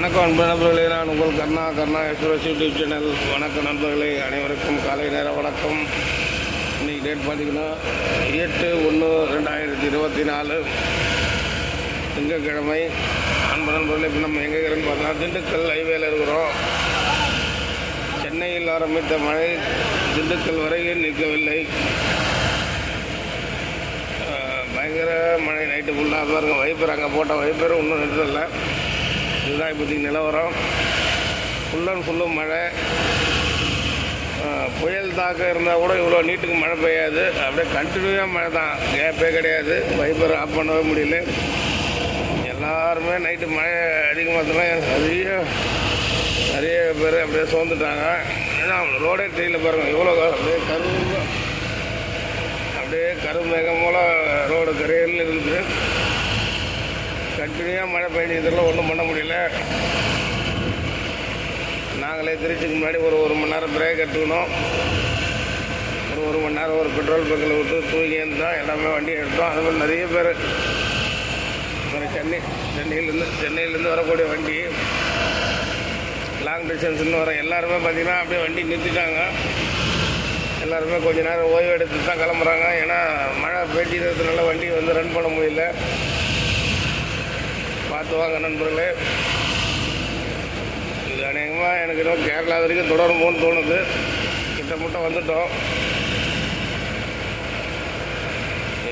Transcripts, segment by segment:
வணக்கம் அன்பு நண்பர்களே நான் உங்கள் Karna Karna express YouTube channel. வணக்கம் நண்பர்களே அனைவருக்கும் காலை நேர வணக்கம். இன்னைக்கு டேட் பார்த்தீங்கன்னா எட்டு ஒன்று ரெண்டாயிரத்தி இருபத்தி நாலு. திங்கட்கிழமை. அன்பு நண்பர்களே இப்போ நம்ம எங்கே இருக்கிறோன்னு பார்த்தோன்னா திண்டுக்கல் ஹைவேல இருக்கிறோம். சென்னையில் ஆரம்பித்த மழை திண்டுக்கல் வரையில் நிற்கவில்லை? பயங்கர மழை நைட்டு ஃபுல்லாக பாருங்க வைப்பர் அங்கே போட்ட வைப்பர் இன்னும் நிறுத்தலை. இதுதான் இப்போதைக்கு நிலவரம் ஃபுல் அண்ட் ஃபுல்லும் மழை புயல் தாக்கம் இருந்தால் கூட இவ்வளோ நீட்டுக்கு மழை பெய்யாது. அப்படியே கண்டினியூவாக மழை தான். கேப்பே கிடையாது. வைப்பர் ஆஃப் பண்ணவே முடியல. எல்லாருமே நைட்டு மழை அதிகமாக நிறைய நிறைய பேர் அப்படியே சோர்ந்துட்டாங்க. ஏன்னா ரோடே தெரியல பாருங்கள் இவ்வளோ அப்படியே கரும்பு அப்படியே கருமேகம் போல் ரோடு கரையில் இருக்குது. கண்டினியூவாக மழை பெஞ்சதில் ஒன்றும் பண்ண முடியல. நாங்களே திருச்சிக்கு முன்னாடி ஒரு ஒரு மணி நேரம் பிரேக் எடுத்துக்கணும். ஒரு ஒரு மணி நேரம் ஒரு பெட்ரோல் பங்கில் விட்டு தூங்கி இருந்தோம் எல்லாமே வண்டி எடுத்தோம். அது மாதிரி நிறைய பேர் அப்புறம் சென்னை சென்னையிலேருந்து சென்னையிலேருந்து வரக்கூடிய வண்டி லாங் டிஸ்டன்ஸ்னு வர எல்லாருமே பார்த்திங்கன்னா அப்படியே வண்டி நிறுத்திட்டாங்க. எல்லாருமே கொஞ்ச நேரம் ஓய்வு எடுத்து தான் கிளம்புறாங்க. ஏன்னா மழை பெய்ஞ்சிருக்கிறதுனால வண்டி வந்து ரன் பண்ண முடியல. பார்த்து வாங்க நண்பர்களே. இது அநேகமாக எனக்கு இன்னும் கேரளா வரைக்கும் தொடருமோன்னு தோணுது. கிட்டமுட்ட வந்துட்டோம்.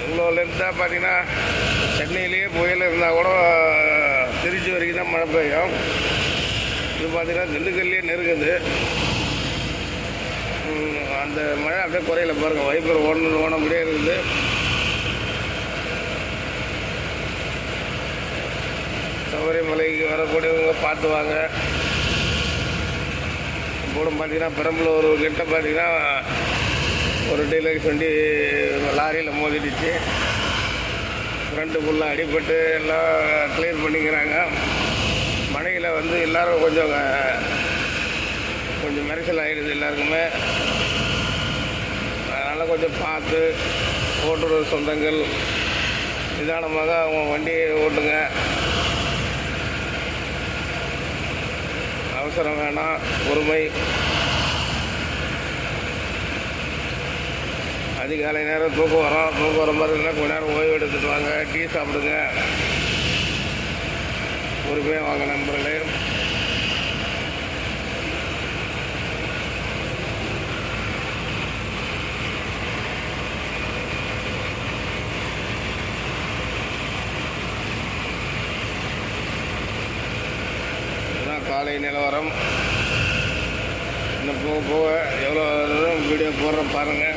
இவ்வளோ லென்த்தாக பார்த்தீங்கன்னா சென்னையிலேயே புயல் இருந்தால் கூட திருச்சி வரைக்கும் தான் மழை பெய்யும். இது பார்த்தீங்கன்னா திண்டுக்கல்லையே நெருங்குது. அந்த மழை அப்படியே குறையில பாருங்கள் வைப்பர் ஓடணும் ஓட முடியே இருக்குது சபரிமலைக்கு வரக்கூடியவங்க பார்த்து வாங்க. கூட பார்த்தீங்கன்னா பெரம்பலூர் கிட்ட பார்த்தீங்கன்னா ஒரு டீலக்ஸ் வண்டி லாரியில் மோதிடுச்சு. ஃப்ரண்ட்டு ஃபுல்லாக அடிபட்டு எல்லாம் கிளியர் பண்ணிக்கிறாங்க. மனையில் வந்து எல்லோரும் கொஞ்சம் கொஞ்சம் மெரிசல் ஆகிடுது எல்லாருக்குமே. அதனால் கொஞ்சம் பார்த்து ஓட்டுற சொந்தங்கள். நிதானமாக அவங்க வண்டியை ஓட்டுங்க. அவசரம் வேணாம் பொறுமை. அதிகாலை நேரம் தூக்கம் வரும். தூக்கம் வர மாதிரி இருந்தால் கொஞ்ச நேரம் ஓய்வு எடுத்துட்டு வாங்க. டீ சாப்பிடுங்க. பொறுமையாக வாங்க நண்பர்களே. காலை நிலவரம். இன்னும் போக போக எவ்வளோ வீடியோ போடுற பாருங்கள்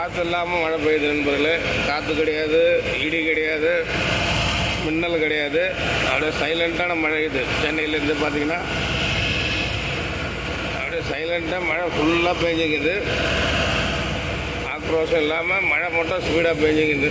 காற்று இல்லாமல் மழை பெய்யுது நண்பர்களே. காற்று கிடையாது இடி கிடையாது மின்னல் கிடையாது. அப்படியே சைலண்ட்டான மழை இது. சென்னையிலேருந்து பார்த்தீங்கன்னா அப்படியே சைலண்ட்டாக மழை ஃபுல்லாக பெஞ்சிக்குது. ஆக்ரோஷம் இல்லாமல் மழை மட்டும் ஸ்பீடாக பெஞ்சிக்குது.